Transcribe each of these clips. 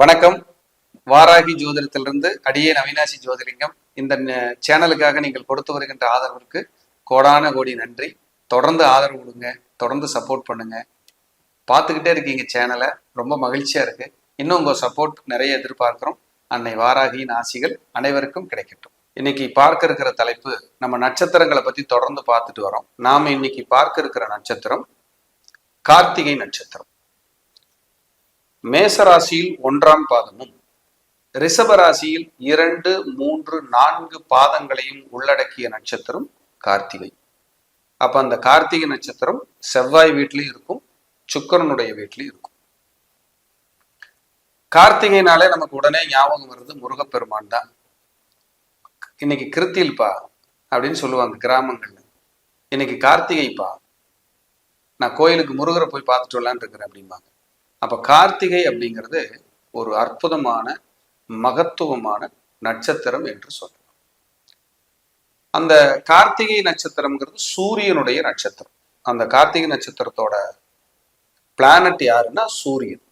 வணக்கம். வாராகி ஜோதிடத்திலிருந்து அடியே நவீனாசி ஜோதிலிங்கம். இந்த சேனலுக்காக நீங்கள் கொடுத்து வருகின்ற ஆதரவிற்கு கோடான கோடி நன்றி. தொடர்ந்து ஆதரவு கொடுங்க. தொடர்ந்து சப்போர்ட் பண்ணுங்க. பார்த்துக்கிட்டே இருக்கீங்க சேனலை. ரொம்ப மகிழ்ச்சியா இருக்கு. இன்னும் உங்க சப்போர்ட் நிறைய எதிர்பார்க்கிறோம். அன்னை வாராகியின் ஆசிகள் அனைவருக்கும் கிடைக்கட்டும். இன்னைக்கு பார்க்க இருக்கிற தலைப்பு நம்ம நட்சத்திரங்களை பத்தி தொடர்ந்து பார்த்துட்டு வரோம். நாம இன்னைக்கு பார்க்க இருக்கிற நட்சத்திரம் கார்த்திகை நட்சத்திரம். மேசராசியில் ஒன்றாம் பாதமும் ரிஷபராசியில் இரண்டு மூன்று நான்கு பாதங்களையும் உள்ளடக்கிய நட்சத்திரம் கார்த்திகை. அப்ப அந்த கார்த்திகை நட்சத்திரம் செவ்வாய் வீட்லயும் இருக்கும் சுக்கிரனுடைய வீட்லயும் இருக்கும். கார்த்திகைனாலே நமக்கு உடனே ஞாபகம் வருது முருகப்பெருமான் தான். இன்னைக்கு கிருத்தில்பா அப்படின்னு சொல்லுவாங்க கிராமங்கள்ல. இன்னைக்கு கார்த்திகைப்பா. நான் கோயிலுக்கு முருகரை போய் பார்த்துட்டு வரலான் இருக்கிறேன் அப்படிம்பாங்க. அப்போ கார்த்திகை அப்படிங்கிறது ஒரு அற்புதமான மகத்துவமான நட்சத்திரம் என்று சொல்லலாம். அந்த கார்த்திகை நட்சத்திரம்ங்கிறது சூரியனுடைய நட்சத்திரம். அந்த கார்த்திகை நட்சத்திரத்தோட பிளானட் யாருன்னா சூரியன்.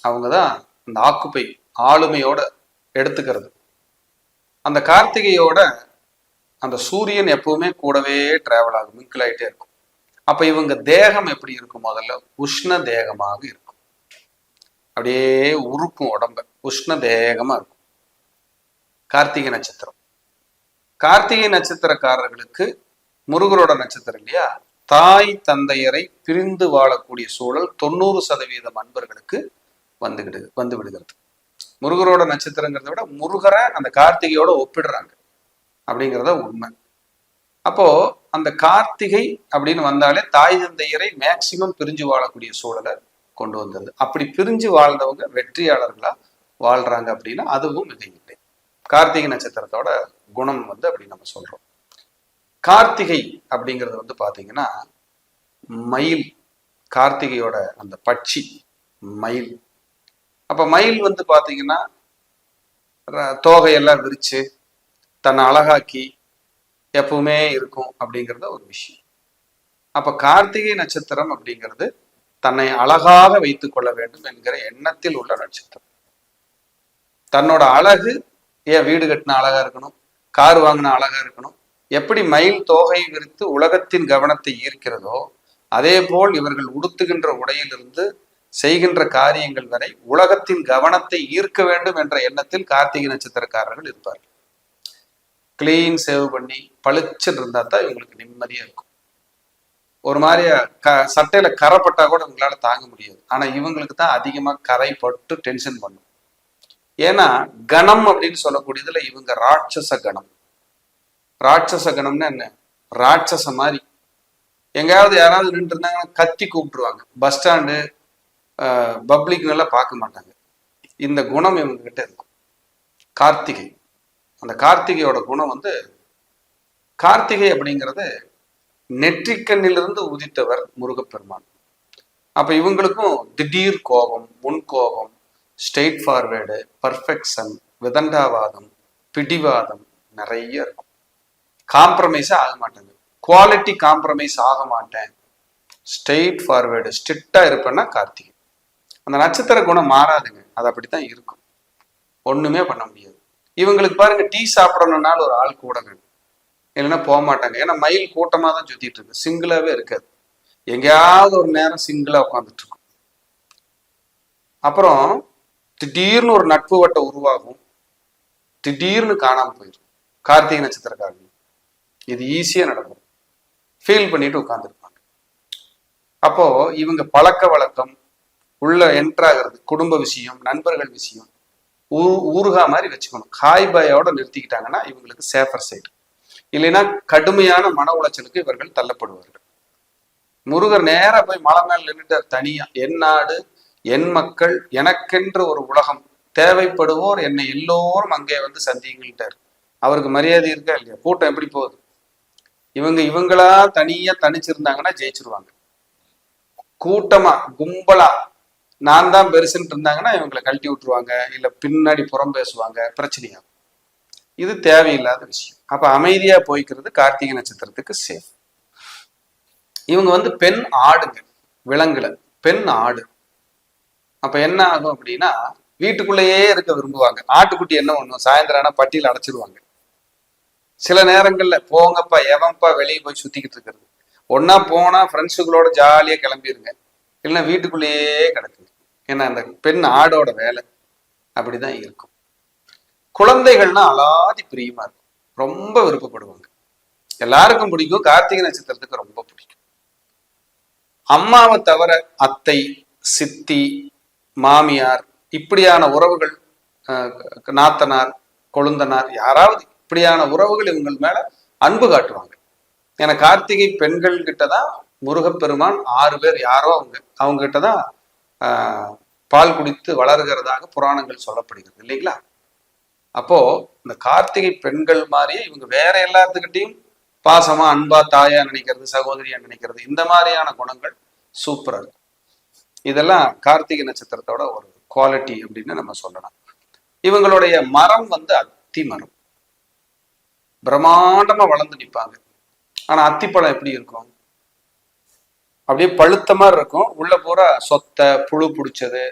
அவங்க தான் அந்த ஆக்குப்பை ஆளுமையோட எடுத்துக்கிறது. அந்த கார்த்திகையோட அந்த சூரியன் எப்பவுமே கூடவே டிராவல் ஆகும் மிங்கிள் ஆகிட்டே இருக்கும். அப்ப இவங்க தேகம் எப்படி இருக்கும்? முதல்ல உஷ்ண தேகமாக இருக்கும். அப்படியே உருக்கும் உடம்ப. உஷ்ண தேகமா இருக்கும். கார்த்திகை நட்சத்திரம். கார்த்திகை நட்சத்திரக்காரர்களுக்கு முருகரோட நட்சத்திரம் இல்லையா? தாய் தந்தையரை பிரிந்து வாழக்கூடிய சூழல் தொண்ணூறு சதவீதம் அன்பர்களுக்கு வந்துகிடு வந்து விடுகிறது. முருகரோட நட்சத்திரங்கிறத விட முருகரை அந்த கார்த்திகையோட ஒப்பிடுறாங்க. அப்படிங்கிறத உண்மை. அப்போ அந்த கார்த்திகை அப்படின்னு வந்தாலே தாய் தந்தையரை மேக்சிமம் பிரிஞ்சு வாழக்கூடிய சூழலை கொண்டு வந்தது. அப்படி பிரிஞ்சு வாழ்ந்தவங்க வெற்றியாளர்களா வாழ்றாங்க அப்படின்னா அதுவும் மிக இல்லை. கார்த்திகை நட்சத்திரத்தோட குணம் வந்து அப்படி நம்ம சொல்றோம். கார்த்திகை அப்படிங்கிறது வந்து பாத்தீங்கன்னா மயில் கார்த்திகையோட அந்த பட்சி மயில். அப்ப மயில் வந்து பாத்தீங்கன்னா தோகையெல்லாம் விரிச்சு தன்னை அழகாக்கி எப்பவுமே இருக்கும் அப்படிங்கிறத ஒரு விஷயம். அப்ப கார்த்திகை நட்சத்திரம் அப்படிங்கிறது தன்னை அழகாக வைத்துக் கொள்ள வேண்டும் என்கிற எண்ணத்தில் உள்ள நட்சத்திரம். தன்னோட அழகு ஏன் வீடு கட்டின அழகா இருக்கணும்? கார் வாங்கின அழகா இருக்கணும்? எப்படி மயில் தோகை விரித்து உலகத்தின் கவனத்தை ஈர்க்கிறதோ அதே போல் இவர்கள் உடுத்துகின்ற உடையிலிருந்து செய்கின்ற காரியங்கள் வரை உலகத்தின் கவனத்தை ஈர்க்க வேண்டும் என்ற எண்ணத்தில் கார்த்திகை நட்சத்திரக்காரர்கள் இருப்பார்கள். கிளீன் சேவ் பண்ணி பளிச்சுன்னு இருந்தா தான் இவங்களுக்கு நிம்மதியா இருக்கும். ஒரு மாதிரியா க சட்டையில கரைப்பட்டா கூட இவங்களால தாங்க முடியாது. ஆனா இவங்களுக்கு தான் அதிகமா கரைப்பட்டு டென்ஷன் பண்ணும். ஏன்னா கணம் அப்படின்னு சொல்லக்கூடியதுல இவங்க ராட்சச கணம். ராட்சச கணம்னா என்ன? ராட்சச மாதிரி. எங்கேயாவது யாராவது நின்று இருந்தாங்கன்னா கத்தி கூப்பிட்டுருவாங்க. பஸ் ஸ்டாண்டு பப்ளிக்னெல்லாம் பார்க்க மாட்டாங்க. இந்த குணம் இவங்க கிட்ட இருக்கும். கார்த்திகை. அந்த கார்த்திகையோட குணம் வந்து கார்த்திகை அப்படிங்கிறது நெற்றிக்கண்ணிலிருந்து உதித்தவர் முருகப்பெருமான். அப்ப இவங்களுக்கும் திடீர் கோபம் முன் கோபம் ஸ்ட்ரெயிட் ஃபார்வேர்டு பர்ஃபெக்ஷன் விதண்டாவாதம் பிடிவாதம் நிறைய இருக்கும். காம்ப்ரமைஸே ஆக மாட்டாங்க. குவாலிட்டி காம்ப்ரமைஸ் ஆக மாட்டேன். ஸ்ட்ரெயிட் ஃபார்வேர்டு ஸ்ட்ரிக்டா இருப்பேன்னா கார்த்திகை. அந்த நட்சத்திர குணம் மாறாதுங்க. அது அப்படித்தான் இருக்கும். ஒண்ணுமே பண்ண முடியாது. இவங்களுக்கு பாருங்க டீ சாப்பிடணும்னாலும் ஒரு ஆள் கூட வேணும். இல்லைன்னா போக மாட்டாங்க. ஏன்னா மயில் கூட்டமா தான் சுத்திட்டு இருக்கு. சிங்கிளாவே இருக்காது. எங்கேயாவது ஒரு நேரம் சிங்கிளா உட்காந்துட்டு இருக்கும். அப்புறம் திடீர்னு ஒரு நட்பு வட்டம் உருவாகும். திடீர்னு காணாம போயிடும். கார்த்திகை நட்சத்திரக்காரங்க இது ஈஸியாக நடக்கும். ஃபீல் பண்ணிட்டு உட்காந்துருப்பாங்க அப்போ இவங்க பழக்க வழக்கம் உள்ள என்ட்ராகிறது குடும்ப விஷயம் நண்பர்கள் விஷயம் ஊ ஊறுகா மாதிரி வச்சுக்கணும். காய் பாயோட நிறுத்திக்கிட்டாங்கன்னா இவங்களுக்கு சேஃபர் சைடு இல்லைன்னா கடுமையான மன உளைச்சலுக்கு இவர்கள் தள்ளப்படுவார்கள். முருகர் நேரா போய் மலை மேல நின்றுட்டார் தனியா. என் நாடு என் மக்கள் எனக்கென்று ஒரு உலகம். தேவைப்படுவோர் என்னை எல்லோரும் அங்கே வந்து சந்திங்கள்ட்டார் அவருக்கு மரியாதை இருக்கா இல்லையா? கூட்டம் எப்படி போகுது? இவங்க இவங்களா தனியா தனிச்சிருந்தாங்கன்னா ஜெயிச்சிருவாங்க. கூட்டமா கும்பலா நான் தான் பெருசுன்ட்டு இருந்தாங்கன்னா இவங்களை கழட்டி விட்டுருவாங்க இல்ல பின்னாடி புறம் பேசுவாங்க பிரச்சனையாகும். இது தேவையில்லாத விஷயம். அப்ப அமைதியா போய்க்கிறது கார்த்திகை நட்சத்திரத்துக்கு சேஃப் இவங்க வந்து பெண் ஆடுங்க விலங்குல பெண் ஆடு. அப்ப என்ன ஆகும் அப்படின்னா வீட்டுக்குள்ளேயே இருக்க விரும்புவாங்க. ஆட்டுக்குட்டி என்ன ஒண்ணும் சாயந்தரம் ஆனா பட்டியல் அடைச்சிருவாங்க. சில நேரங்கள்ல போங்கப்பா எவன்ப்பா வெளியே போய் சுத்திக்கிட்டு இருக்கிறது? ஒன்னா போனா ஃப்ரெண்ட்ஸுகளோட ஜாலியா கிளம்பிருங்க. இல்லைன்னா வீட்டுக்குள்ளேயே கிடக்குங்க ஏன்னா அந்த பெண் ஆடோட வேலை அப்படிதான் இருக்கும். குழந்தைகள்னா அலாதி பிரியமா இருக்கும். ரொம்ப விருப்பப்படுவாங்க. எல்லாருக்கும் பிடிக்கும். கார்த்திகை நட்சத்திரத்துக்கு ரொம்ப பிடிக்கும். அம்மாவை தவிர அத்தை சித்தி மாமியார் இப்படியான உறவுகள் அஹ், நாத்தனார் கொழுந்தனார் யாராவது இப்படியான உறவுகள் இவங்க மேல அன்பு காட்டுவாங்க. ஏன்னா கார்த்திகை பெண்கள் கிட்ட தான் முருகப்பெருமான் ஆறு பேர் யாரோ அவங்க. அவங்க கிட்ட தான் ஆஹ், பால் குடித்து வளர்கிறதாக புராணங்கள் சொல்லப்படுகிறது. இல்லைங்களா? அப்போ இந்த கார்த்திகை பெண்கள் மாதிரியே இவங்க வேற எல்லாத்துக்கிட்டையும் பாசமா அன்பா தாயா நினைக்கிறது சகோதரியா நினைக்கிறது இந்த மாதிரியான குணங்கள் சூப்பரா இருக்கும். இதெல்லாம் கார்த்திகை நட்சத்திரத்தோட ஒரு குவாலிட்டி அப்படின்னு நம்ம சொல்லலாம். இவங்களுடைய மரம் வந்து அத்தி மரம். பிரம்மாண்டமா வளர்ந்து நிற்பாங்க ஆனா அத்திப்பழம் எப்படி இருக்கும்? அப்படியே பழுத்த மாதிரி இருக்கும். உள்ள பூரா சொத்தை புழு பிடிச்சது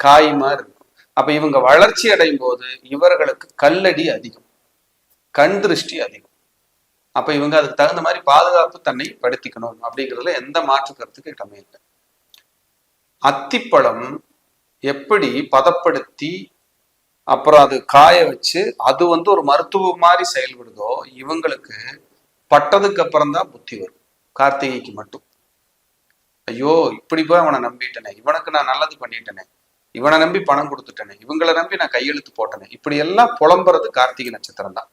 காய் மாதிரி இருக்கும். அப்ப இவங்க வளர்ச்சி அடையும் போது இவர்களுக்கு கல்லடி அதிகம். கண் திருஷ்டி அதிகம். அப்ப இவங்க அதுக்கு தகுந்த மாதிரி பாதுகாப்பு தன்னை படுத்திக்கணும் அப்படிங்கிறதுல எந்த மாற்று கருத்துக்கு இடமே இல்லை. அத்திப்பழம் எப்படி பதப்படுத்தி அப்புறம் அது காய வச்சு அது வந்து ஒரு மருத்துவம் மாதிரி செயல்படுதோ இவங்களுக்கு பட்டதுக்கு அப்புறம் தான் புத்தி வரும். கார்த்திகைக்கு மட்டும். ஐயோ இப்படி போய் அவனை நம்பிட்டனே இவனுக்கு நான் நல்லது பண்ணிட்டேனே இவனை நம்பி பணம் கொடுத்துட்டேனே இவங்களை நம்பி நான் கையெழுத்து போட்டேனே இப்படி எல்லாம் புலம்புறது கார்த்திகை நட்சத்திரம் தான்.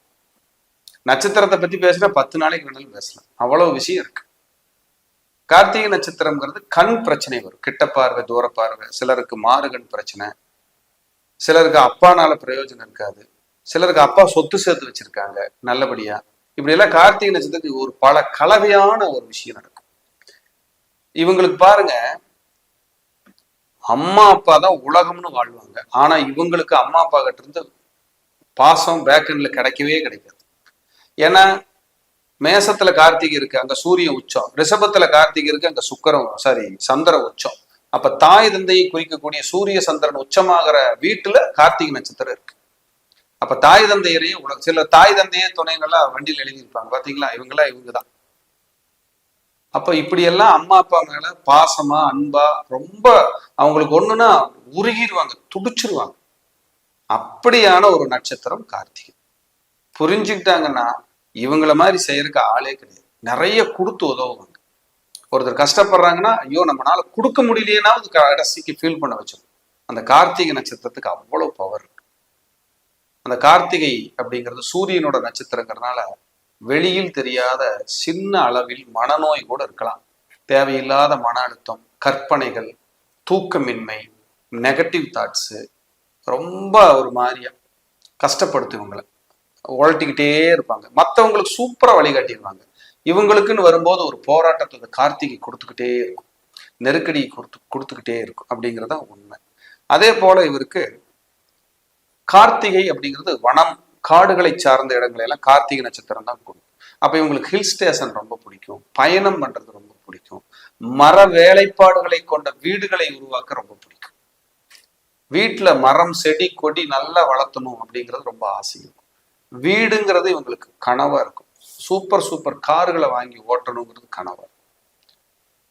நட்சத்திரத்தை பத்தி பேசினா பத்து நாளைக்கு வேணாலும் பேசலாம். அவ்வளவு விஷயம் இருக்கு. கார்த்திகை நட்சத்திரம்ங்கிறது கண் பிரச்சனை வரும். கிட்ட பார்வை தூர பார்வை சிலருக்கு மாறுகண் பிரச்சனை சிலருக்கு அப்பானால பிரயோஜனம் இருக்காது சிலருக்கு அப்பா சொத்து சேர்த்து வச்சிருக்காங்க நல்லபடியா. இப்படி எல்லாம் கார்த்திகை நட்சத்திரத்துக்கு ஒரு பல கலவையான ஒரு விஷயம் நடக்கும். இவங்களுக்கு பாருங்க அம்மா அப்பா தான் உலகம்னு வாழ்வாங்க. ஆனா இவங்களுக்கு அம்மா அப்பா கிட்ட இருந்து பாசம் பேக்கெண்ட்ல கிடைக்கவே கிடைக்காது. ஏன்னா மேசத்துல கார்த்திகை இருக்கு அங்க சூரியன் உச்சம். ரிஷபத்துல கார்த்திகை இருக்கு அங்க சுக்கரம் சாரி சந்திர உச்சம். அப்ப தாய் தந்தையை குறிக்கக்கூடிய சூரிய சந்திரன் உச்சமாகிற வீட்டுல கார்த்திகை நட்சத்திரம் இருக்கு. அப்ப தாய் தந்தையரையும் உலக சில தாய் தந்தையே துணைகளா வண்டியில் எழுதியிருப்பாங்க. பாத்தீங்களா? இவங்கெல்லாம் இவங்கதான் அப்ப இப்படியெல்லாம் அம்மா அப்பா மேல பாசமா அன்பா ரொம்ப அவங்களுக்கு ஒண்ணுன்னா உருகிடுவாங்க துடிச்சிருவாங்க. அப்படியான ஒரு நட்சத்திரம் கார்த்திகை. புரிஞ்சுக்கிட்டாங்கன்னா இவங்கள மாதிரி செய்யறதுக்கு ஆளே கிடையாது. நிறைய கொடுத்து உதவுவாங்க. ஒருத்தர் கஷ்டப்படுறாங்கன்னா ஐயோ நம்மளால கொடுக்க முடியலையேனா அது கடைசிக்கு ஃபீல் பண்ண வச்சிடும் அந்த கார்த்திகை நட்சத்திரத்துக்கு அவ்வளவு பவர் இருக்கு. அந்த கார்த்திகை அப்படிங்கிறது சூரியனோட நட்சத்திரங்கிறதுனால வெளியில் தெரியாத சின்ன அளவில் மனநோய் கூட இருக்கலாம். தேவையில்லாத மன அழுத்தம் கற்பனைகள் தூக்கமின்மை நெகட்டிவ் தாட்ஸு ரொம்ப ஒரு மாதிரியா கஷ்டப்படுத்து இவங்களை. உழட்டிக்கிட்டே இருப்பாங்க. மற்றவங்களுக்கு சூப்பரா வழிகாட்டிடுவாங்க இவங்களுக்குன்னு வரும்போது ஒரு போராட்டத்தை கார்த்திகை கொடுத்துக்கிட்டே இருக்கும். நெருக்கடி கொடுத்து கொடுத்துக்கிட்டே இருக்கும் அப்படிங்கிறதா உண்மை. அதே போல இவருக்கு கார்த்திகை அப்படிங்கிறது வனம். காடுகளை சார்ந்த இடங்களை எல்லாம் கார்த்திகை நட்சத்திரம் தான் கொடுக்கும். அப்ப இவங்களுக்கு ஹில் ஸ்டேஷன் ரொம்ப பிடிக்கும். பயணம் பண்றது ரொம்ப பிடிக்கும். மர வேலைப்பாடுகளை கொண்ட வீடுகளை உருவாக்க ரொம்ப பிடிக்கும். வீட்டுல மரம் செடி கொடி நல்லா வளர்த்தணும் அப்படிங்கிறது ரொம்ப ஆசை இருக்கும். வீடுங்கிறது இவங்களுக்கு கனவா இருக்கும். சூப்பர் சூப்பர் கார்களை வாங்கி ஓட்டணுங்கிறது கனவா இருக்கும்.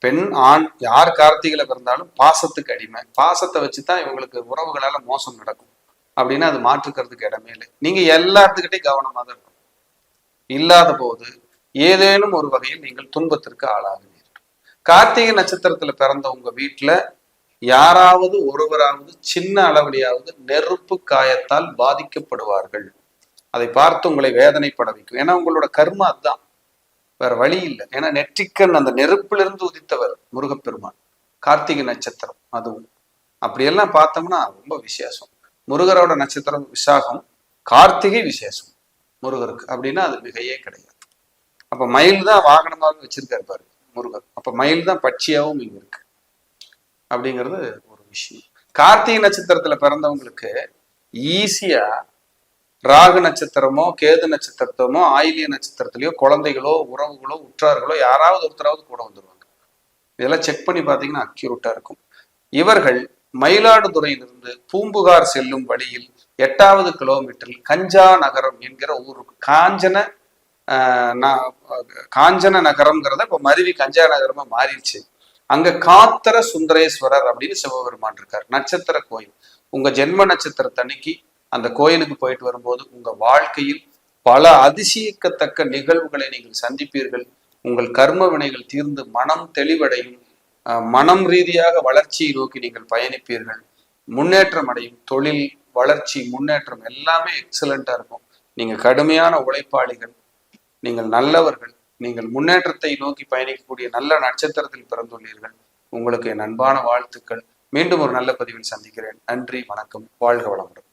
பெண் ஆண் யார் கார்த்திகளை பிறந்தாலும் பாசத்துக்கு அடிமை. பாசத்தை வச்சு தான் இவங்களுக்கு உறவுகளால மோசம் நடக்கும். அப்படின்னா அது மாற்றுக்கிறதுக்கு இடமே இல்லை. நீங்க எல்லாத்துக்கிட்டையும் கவனமாக தான் இருக்கணும். இல்லாத போது ஏதேனும் ஒரு வகையில் நீங்கள் துன்பத்திற்கு ஆளாக கார்த்திகை நட்சத்திரத்துல பிறந்த உங்க வீட்டுல யாராவது ஒருவராவது சின்ன அளவிலேயாவது நெருப்பு காயத்தால் பாதிக்கப்படுவார்கள். அதை பார்த்து உங்களை வேதனைப்பட வைக்கும். ஏன்னா உங்களோட கர்மா அதுதான். வேற வழி இல்லை. ஏன்னா நெற்றிக்கண் அந்த நெருப்பிலிருந்து உதித்தவர் முருகப்பெருமான். கார்த்திகை நட்சத்திரம் அதுவும். அப்படியெல்லாம் பார்த்தோம்னா ரொம்ப விசேஷம். முருகரோட நட்சத்திரம் விசாகம் கார்த்திகை விசேஷம் முருகருக்கு. அப்படின்னா அது மிகையே கிடையாது. அப்ப மயில் தான் வாகனமாக வச்சிருக்காரு பாரு முருகர். அப்ப மயில் தான் பட்சியாவும் இங்க இருக்கு. அப்படிங்கிறது ஒரு விஷயம். கார்த்திகை நட்சத்திரத்துல பிறந்தவங்களுக்கு ஈஸியா ராகு நட்சத்திரமோ கேது நட்சத்திரத்தமோ ஆயிலிய நட்சத்திரத்திலயோ குழந்தைகளோ உறவுகளோ உற்றார்களோ யாராவது ஒருத்தராவது கூட வந்துருவாங்க. இதெல்லாம் செக் பண்ணி பார்த்தீங்கன்னா அக்யூரேட்டா இருக்கும். இவர்கள் மயிலாடுதுறையிலிருந்து பூம்புகார் செல்லும் வழியில் எட்டாவது கிலோமீட்டரில் கஞ்சா நகரம் என்கிற ஊருக்கு காஞ்சன காஞ்சன நகரம்ங்கிறத இப்ப மருவி கஞ்சா நகரமா மாறிடுச்சு. அங்க காத்தர சுந்தரேஸ்வரர் அப்படின்னு சிவபெருமான் இருக்கார். நட்சத்திர கோயில். உங்க ஜென்ம நட்சத்திரத்தன்னைக்கு அந்த கோயிலுக்கு போயிட்டு வரும்போது உங்க வாழ்க்கையில் பல அதிசயிக்கத்தக்க நிகழ்வுகளை நீங்கள் சந்திப்பீர்கள். உங்கள் கர்ம வினைகள் தீர்ந்து மனம் தெளிவடையும். மனம் ரீதியாக வளர்ச்சியை நோக்கி நீங்கள் பயணிப்பீர்கள். முன்னேற்றம் அடையும். தொழில் வளர்ச்சி முன்னேற்றம் எல்லாமே எக்ஸலண்டா இருக்கும். நீங்க கடுமையான உழைப்பாளிகள் நீங்கள் நல்லவர்கள் நீங்கள் முன்னேற்றத்தை நோக்கி பயணிக்கக்கூடிய நல்ல நட்சத்திரத்தில் பிறந்துள்ளீர்கள். உங்களுக்கு என் அன்பான வாழ்த்துக்கள். மீண்டும் ஒரு நல்ல பதிவில் சந்திக்கிறேன். நன்றி வணக்கம். வாழ்க வளமுடன்.